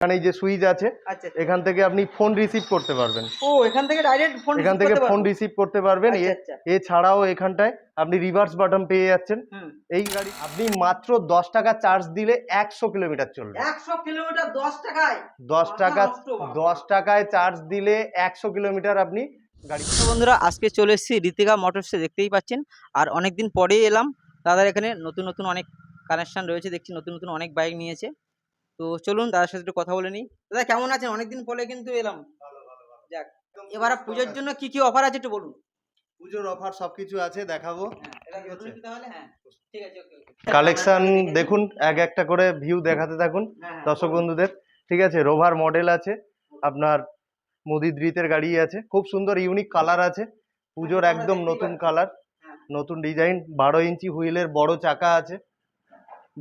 এখানে এই যে সুইচ আছে আচ্ছা আচ্ছা। এখান থেকে আপনি ফোন রিসিভ করতে পারবেন। ও এখান থেকে ডাইরেক্ট ফোন এখান থেকে ফোন রিসিভ করতে পারবেন। আচ্ছা এ- এছাড়াও এখানটায় আপনি রিভার্স বাটন পেয়ে যাচ্ছেন। এই গাড়ি আপনি মাত্র দশ টাকা চার্জ দিলে একশো কিলোমিটার চলবে। একশো কিলোমিটার দশ টাকায়? দশ টাকা। দশ টাকায় চার্জ দিলে একশো কিলোমিটার আপনি গাড়ি বন্ধুরা আজকে চলে এসেছি ঋতিকা মোটরসে দেখতেই পাচ্ছেন। আর অনেক দিন পরেই এলাম। দাদার এখানে নতুন নতুন অনেক কানেকশন রয়েছে। দেখছি নতুন নতুন অনেক বাইক নিয়েছে। তো চলুন দাদার সাথে একটু কথা বলে নিই। দাদা কেমন আছেন? অনেকদিন পরে কিন্তু এলাম। যাক এবার পুজোর জন্য কি কি অফার আছে একটু বলুন? পুজোর অফার সবকিছু আছে দেখাবো। হ্যাঁ এটা ঠিক আছে। বলুন কি তাহলে হ্যাঁ। কালেকশন দেখুন এক একটা করে ভিউ দেখাতে থাকুন হ্যাঁ। দর্শক বন্ধুদের। ঠিক আছে রোভার মডেল আছে আপনার মোদি দ্রিতের গাড়ি আছে খুব সুন্দর ইউনিক কালার আছে। পুজোর একদম নতুন কালার। নতুন ডিজাইন বারো ইঞ্চি হুইলের বড় চাকা আছে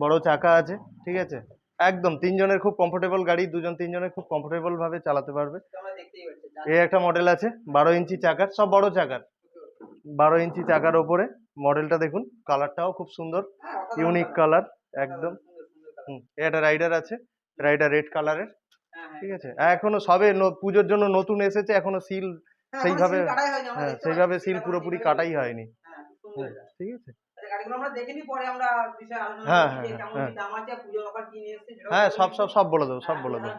বড় চাকা আছে ঠিক আছে? একদম তিনজনের খুব কমফোর্টেবল গাড়ি দুজন তিনজনের খুব কমফোর্টেবল ভাবে চালাতে পারবে। এই একটা মডেল আছে বারো ইঞ্চি চাকার সব বড় চাকার। বারো ইঞ্চি চাকার ওপরে মডেলটা দেখুন কালারটাও খুব সুন্দর ইউনিক কালার একদম। হুম একটা রাইডার আছে রাইডার রেড কালারের। ঠিক আছে? এখনও সবে পুজোর জন্য নতুন এসেছে এখনও সিল সেইভাবে হ্যাঁ সেইভাবে সিল পুরোপুরি কাটাই হয়নি। হ্যাঁ, ঠিক আছে? গাড়িগুলো আমরা দেখিনি পরে আমরা বিষয়ে আলোচনা হ্যাঁ, হ্যাঁ, হ্যাঁ। দাম আছে পুজোর অফার কি নিয়ে এসেছে হ্যাঁ সব সব সব বলে দেবো সব হ্যাঁ, বলে দেবো।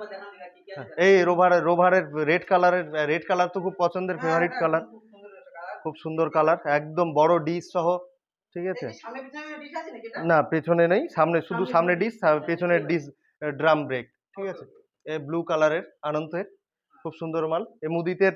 হ্যাঁ, এই রোভারের রোভারের রেড কালারের রেড কালার তো খুব পছন্দের ফেভারিট কালার। খুব সুন্দর কালার। একদম বড় ডিস সহ ঠিক আছে? না পেছনে নেই সামনে শুধু সামনে ডিস হ্যাঁ, পেছনে ডিস ড্রাম ব্রেক ঠিক আছে? এ ব্লু কালারের আনন্দের খুব সুন্দর মাল। এ মুদিতের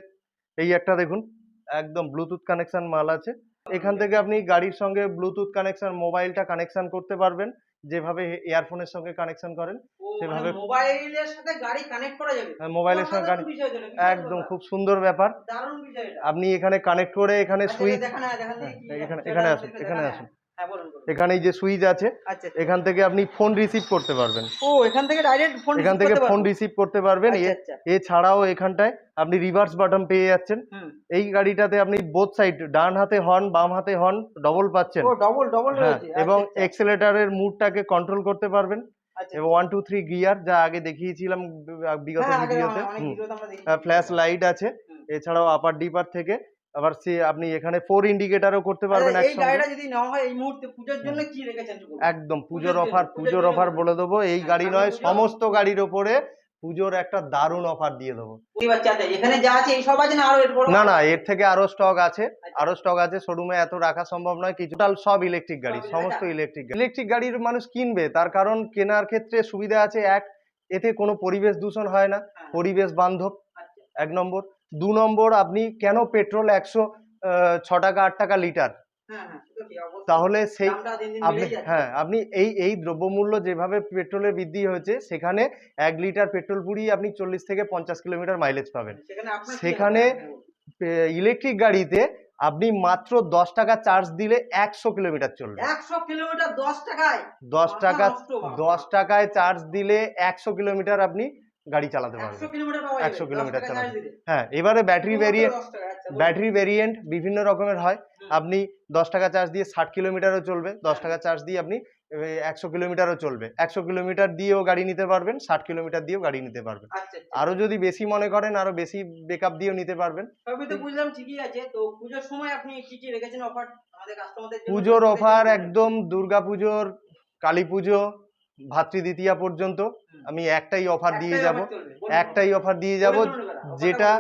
এই একটা দেখুন একদম ব্লুটুথ কানেকশন মাল আছে। এখান থেকে আপনি গাড়ির সঙ্গে ব্লুটুথ কানেকশন মোবাইলটা কানেকশন করতে পারবেন। যেভাবে ইয়ারফোনের সঙ্গে কানেকশন করেন মানে সেভাবে- মোবাইলের সাথে গাড়ি কানেক্ট করা যাবে? হ্যাঁ, মোবাইলের সঙ্গে এটা, বিশাল একদম খুব সুন্দর ব্যাপার। দারুণ বিষয় এটা। আপনি এখানে কানেক্ট করে এখানে আচ্ছা, সুইচ দেখান হ্যাঁ, হ্যাঁ, এখানে- এখানে আসুন, এখানে আসুন। হ্যাঁ। এখানে এই যে সুইচ আছে আচ্ছা আচ্ছা। এখান থেকে আপনি ফোন রিসিভ করতে পারবেন। ও এখান থেকে ডাইরেক্ট ফোন এখান থেকে ফোন রিসিভ করতে পারবেন। আচ্ছা এছাড়াও এখানটায় আপনি রিভার্স বাটন পেয়ে যাচ্ছেন। এই গাড়িটাতে আপনি বোথ সাইড ডান হাতে হর্ন বাম হাতে হর্ন ডবল পাচ্ছেন। ও ডবল ডবল হ্যাঁ রয়েছে। এবং এক্সেলেটারের মুডটাকে কন্ট্রোল করতে পারবেন। এবং ওয়ান টু থ্রি গিয়ার যা আগে দেখিয়েছিলাম বিগত ভিডিওতে ফ্ল্যাশ লাইট আছে। এছাড়াও আপার ডিপার থেকে আবার সে আপনি এখানে ফোর ইন্ডিকেটারও করতে পারবেন এই গাড়িটা যদি নেওয়া হয় এই মুহূর্তে পুজোর জন্য কি রেখেছেন একদম পুজোর অফার পুজোর অফার বলে দেবো। এই হ্যাঁ, গাড়ি নয় সমস্ত গাড়ির ওপরে পুজোর একটা দারুণ অফার দিয়ে দেবো। এখানে যা আছে এই সব আছে না আরও না না এর থেকে আরও স্টক আছে। আচ্ছা। আরও স্টক আছে শোরুমে এত রাখা সম্ভব নয় কিছু টোটাল সব ইলেকট্রিক গাড়ি সমস্ত ইলেকট্রিক গাড়ি। ইলেকট্রিক গাড়ির মানুষ কিনবে তার কারণ কেনার ক্ষেত্রে সুবিধা আছে এক এতে কোনো পরিবেশ দূষণ হয় না হ্যাঁ, পরিবেশ বান্ধব আচ্ছা, এক নম্বর। দু নম্বর আপনি কেন পেট্রোল একশো ছ টাকা আট টাকা লিটার? হ্যাঁ, হ্যাঁ। তাহলে সেই আপনি হ্যাঁ আপনি এই এই দ্রব্যমূল্য যেভাবে পেট্রোলের বৃদ্ধি হয়েছে সেখানে এক লিটার পেট্রোল পুড়িয়ে আপনি চল্লিশ থেকে পঞ্চাশ কিলোমিটার মাইলেজ পাবেন। সেখানে। ইলেকট্রিক গাড়িতে আপনি মাত্র দশ টাকা চার্জ দিলে একশো কিলোমিটার চলবে। একশো কিলোমিটার দশ টাকায়? দশ টাকা দশ টাকায় চার্জ দিলে একশো কিলোমিটার আপনি গাড়ি চালাতে পারবে। একশো কিলোমিটার পাওয়া যাবে, 100 দশ কিলোমিটার টাকা চালানো। charge দিলে। হ্যাঁ এবারে ব্যাটারি আচ্ছা, বলুন। ব্যাটারি ভেরিয়েন্ট বিভিন্ন রকমের হয়। আপনি দশ টাকা চার্জ দিয়ে ষাট কিলোমিটারও চলবে দশ টাকা চার্জ দিয়ে আপনি একশো কিলোমিটারও চলবে। একশো কিলোমিটার দিয়েও গাড়ি নিতে পারবেন ষাট কিলোমিটার দিয়েও গাড়ি নিতে পারবেন। আচ্ছা, আচ্ছা। আরও যদি বেশি মনে করেন আরও বেশি বেকআপ দিয়েও নিতে পারবেন। বুঝলাম ঠিকই আছে। তো পুজোর সময় আপনি কি কি রেখেছেন অফার আমাদের কাস্টমারদের পুজোর অফার একদম দুর্গা পুজোর কালী পুজো ভাতৃদ্বিতীয়া পর্যন্ত আমি একটাই অফার দিয়ে যাব। একটাই অফার দিয়ে যাব যেটা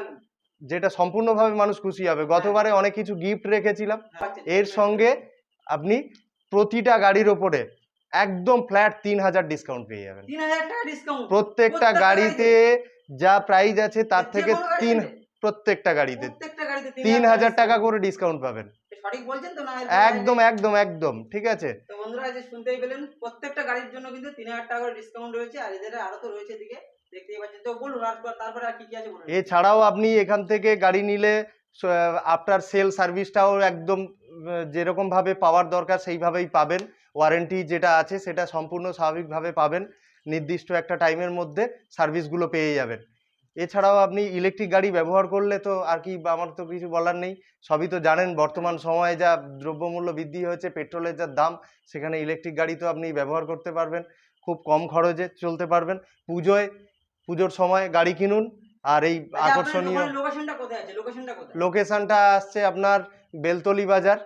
যেটা সম্পূর্ণভাবে মানুষ খুশি হবে। গতবারে অনেক কিছু গিফট রেখেছিলাম। আচ্ছা, আচ্ছা, এর সঙ্গে আপনি প্রতিটা গাড়ির ওপরে একদম ফ্ল্যাট তিন হাজার ডিসকাউন্ট পেয়ে যাবেন। প্রত্যেকটা গাড়িতে। যা প্রাইস আছে তার থেকে তিন প্রত্যেকটা গাড়িতে তিন হাজার টাকা করে ডিসকাউন্ট পাবেন। সঠিক বলছেন তো না একদম একদম একদম ঠিক আছে। তো বন্ধুরা যে শুনতেই পেলেন প্রত্যেকটা গাড়ির জন্য কিন্তু তিন হাজার টাকা করে ডিসকাউন্ট রয়েছে আর এদের আরও তো রয়েছে এদিকে দেখতেই পাচ্ছেন। তো বলুন আর তারপরে আর কি কি আছে বলুন? এছাড়াও আপনি এখান থেকে গাড়ি নিলে আফটার সেল সার্ভিসটাও একদম আহ, যেরকম ভাবে পাওয়ার দরকার সেইভাবেই পাবেন। ওয়ারেন্টি যেটা আছে সেটা সম্পূর্ণ স্বাভাবিকভাবে পাবেন। নির্দিষ্ট একটা টাইমের মধ্যে সার্ভিসগুলো পেয়ে যাবেন। এছাড়াও আপনি ইলেকট্রিক গাড়ি ব্যবহার করলে তো আর কি বা আমার তো কিছু বলার নেই। সবই তো জানেন বর্তমান সময়ে যা দ্রব্যমূল্য বৃদ্ধি হয়েছে পেট্রোলের যা দাম সেখানে ইলেকট্রিক গাড়ি তো আপনি ব্যবহার করতে পারবেন। খুব কম খরচে চলতে পারবেন। পুজোয় পুজোর সময় গাড়ি কিনুন আর এই আকর্ষণীয় লোকেশনটা আসছে আপনার বেলতলি বাজার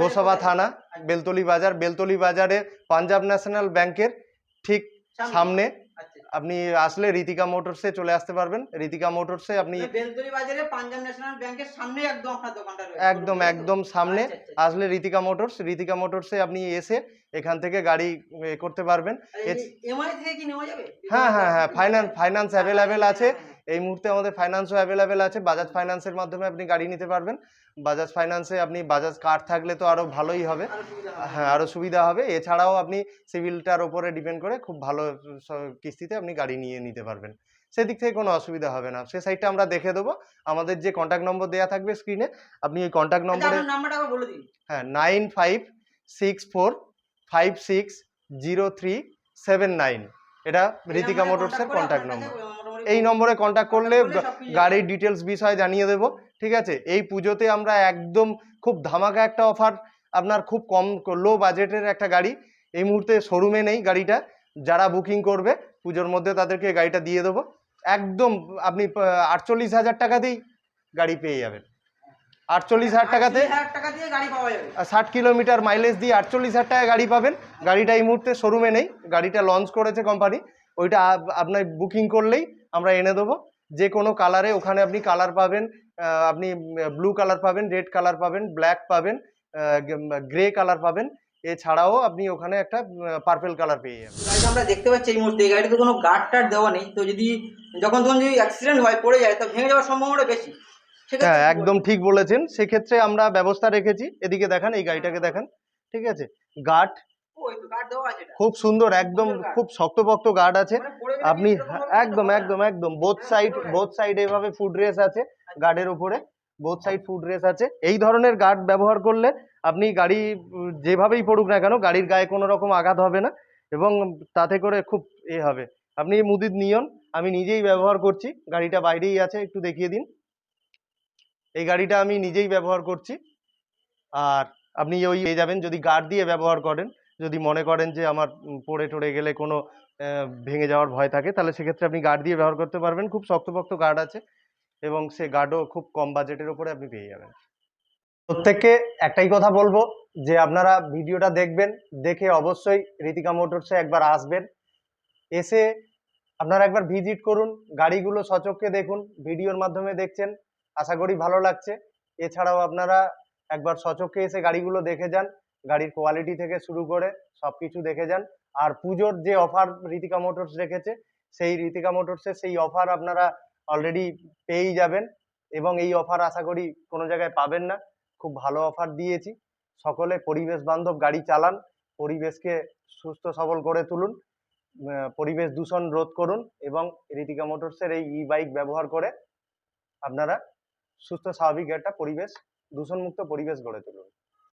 গোসাবা থানা আচ্ছা, বেলতলি বাজার। বেলতলি বাজারে পাঞ্জাব ন্যাশনাল ব্যাংকের ঠিক সামনে। আচ্ছা আপনি আসলে রীতিকা মোটরসে চলে আসতে পারবেন। রীতিকা মোটরসে আপনি বেলতলি বাজারে পাঞ্জাব ন্যাশনাল ব্যাংকের সামনে একদম আপনার দোকানটা রয়েছে। একদম একদম সামনে। আচ্ছা, আচ্ছা, আচ্ছা। আসলে রীতিকা মোটরস রীতিকা মোটরসে আপনি এসে এখান থেকে গাড়ি করতে পারবেন। ইএমআই এমআই থেকে কি নেওয়া যাবে? হ্যাঁ হ্যাঁ হ্যাঁ ফাইন্যান্স ফাইন্যান্স অ্যাভেলেবেল আছে। হ্যাঁ, এই মুহূর্তে আমাদের ফাইন্যান্সও অ্যাভেলেবেল আছে। বাজাজ ফাইন্যান্সের মাধ্যমে আপনি গাড়ি নিতে পারবেন। বাজাজ ফাইন্যান্সে আপনি বাজাজ কার্ড থাকলে তো আরও ভালোই হবে। হ্যাঁ আরও সুবিধা হবে। এছাড়াও আপনি সিভিলটার ওপরে ডিপেন্ড করে খুব ভালো কিস্তিতে আপনি গাড়ি নিয়ে নিতে পারবেন। সেদিক থেকে কোনো অসুবিধা হবে না। সে সাইডটা আমরা দেখে দেবো। আমাদের যে কন্ট্যাক্ট নম্বর দেওয়া থাকবে স্ক্রিনে আপনি কন্ট্যাক্ট আচ্ছা, নম্বরে নাম্বারটা আবার বলে দিন। হ্যাঁ nine five six four five six zero three seven nine এটা রীতিকা মোটরসের কন্ট্যাক্ট নম্বর এই নম্বরে কন্ট্যাক্ট করলে গাড়ির ডিটেলস বিষয় জানিয়ে দেবো ঠিক আছে? এই পুজোতে আমরা একদম খুব ধামাকা একটা অফার আপনার খুব কম লো বাজেটের একটা গাড়ি। এই মুহূর্তে শোরুমে নেই গাড়িটা যারা বুকিং করবে পুজোর মধ্যে তাদেরকে গাড়িটা দিয়ে দেবো। একদম আপনি আটচল্লিশ হাজার টাকাতেই গাড়ি পেয়ে যাবেন। আটচল্লিশ হাজার টাকাতে ষাট কিলোমিটার মাইলেজ দিয়ে আটচল্লিশ হাজার টাকা গাড়ি পাবেন। গাড়িটা এই মুহূর্তে শোরুমে নেই গাড়িটা লঞ্চ করেছে কোম্পানি ওইটা আপনার বুকিং করলেই আমরা এনে দেবো। যে কোনো কালারে ওখানে আপনি কালার পাবেন আপনি ব্লু কালার পাবেন রেড কালার পাবেন ব্ল্যাক পাবেন গ্রে কালার পাবেন। এছাড়াও আপনি ওখানে একটা পার্পেল কালার পেয়ে যাবেন। আমরা দেখতে পাচ্ছি এই মুহূর্তে। এই গাড়িতে কোনো গার্ড টার্ড দেওয়া নেই। তো যদি যখন তখন যদি অ্যাক্সিডেন্ট হয় পড়ে যায় তো ভেঙে যাওয়ার সম্ভাবনা বেশি। হ্যাঁ একদম ঠিক বলেছেন। সেক্ষেত্রে আমরা ব্যবস্থা রেখেছি। এদিকে দেখান এই গাড়িটাকে দেখান। ঠিক আছে? গার্ড খুব সুন্দর একদম। খুব শক্তপোক্ত গার্ড আছে। মানে আপনি এরকম একদম একদম একদম। বোথ সাইড বোথ সাইড এভাবে ফুড রেস আছে গার্ডের উপরে। বোথ সাইড ফুড রেস আছে। এই ধরনের গার্ড ব্যবহার করলে আপনি গাড়ি যেভাবেই পড়ুক না কেন গাড়ির গায়ে কোনো রকম আঘাত হবে না এবং তাতে করে খুব এ হবে। আপনি মুদিত নিয়ন আমি নিজেই ব্যবহার করছি। গাড়িটা বাইরেই আছে একটু দেখিয়ে দিন। এই গাড়িটা আমি নিজেই ব্যবহার করছি। আর আপনি ওই পেয়ে যাবেন যদি গার্ড দিয়ে ব্যবহার করেন। যদি মনে করেন যে আমার পড়ে টড়ে গেলে কোনো ভেঙে যাওয়ার ভয় থাকে, তাহলে সেক্ষেত্রে আপনি গার্ড দিয়ে ব্যবহার করতে পারবেন। খুব শক্তপোক্ত গার্ড আছে এবং সে গার্ডও খুব কম বাজেটের উপরে আপনি পেয়ে যাবেন। প্রত্যেককে একটাই কথা বলব যে আপনারা ভিডিওটা দেখবেন, দেখে অবশ্যই রীতিকা মোটরসে একবার আসবেন। এসে আপনারা একবার ভিজিট করুন, গাড়িগুলো সচক্ষে দেখুন ভিডিওর মাধ্যমে দেখছেন, আশা করি ভালো লাগছে। এছাড়াও আপনারা একবার সচক্ষে এসে গাড়িগুলো দেখে যান। গাড়ির কোয়ালিটি থেকে শুরু করে সব কিছু দেখে যান। আর পুজোর যে অফার রীতিকা মোটরস রেখেছে, সেই রীতিকা মোটরসের সেই অফার আপনারা অলরেডি পেয়েই যাবেন এবং এই অফার আশা করি কোনো জায়গায় পাবেন না। খুব ভালো অফার দিয়েছি। সকলে, পরিবেশ বান্ধব, গাড়ি চালান, পরিবেশকে সুস্থ সবল করে তুলুন পরিবেশ দূষণ রোধ করুন এবং রীতিকা মোটরসের এই ই বাইক ব্যবহার করে আপনারা সুস্থ, স্বাভাবিক একটা পরিবেশ, দূষণমুক্ত পরিবেশ গড়ে তুলুন।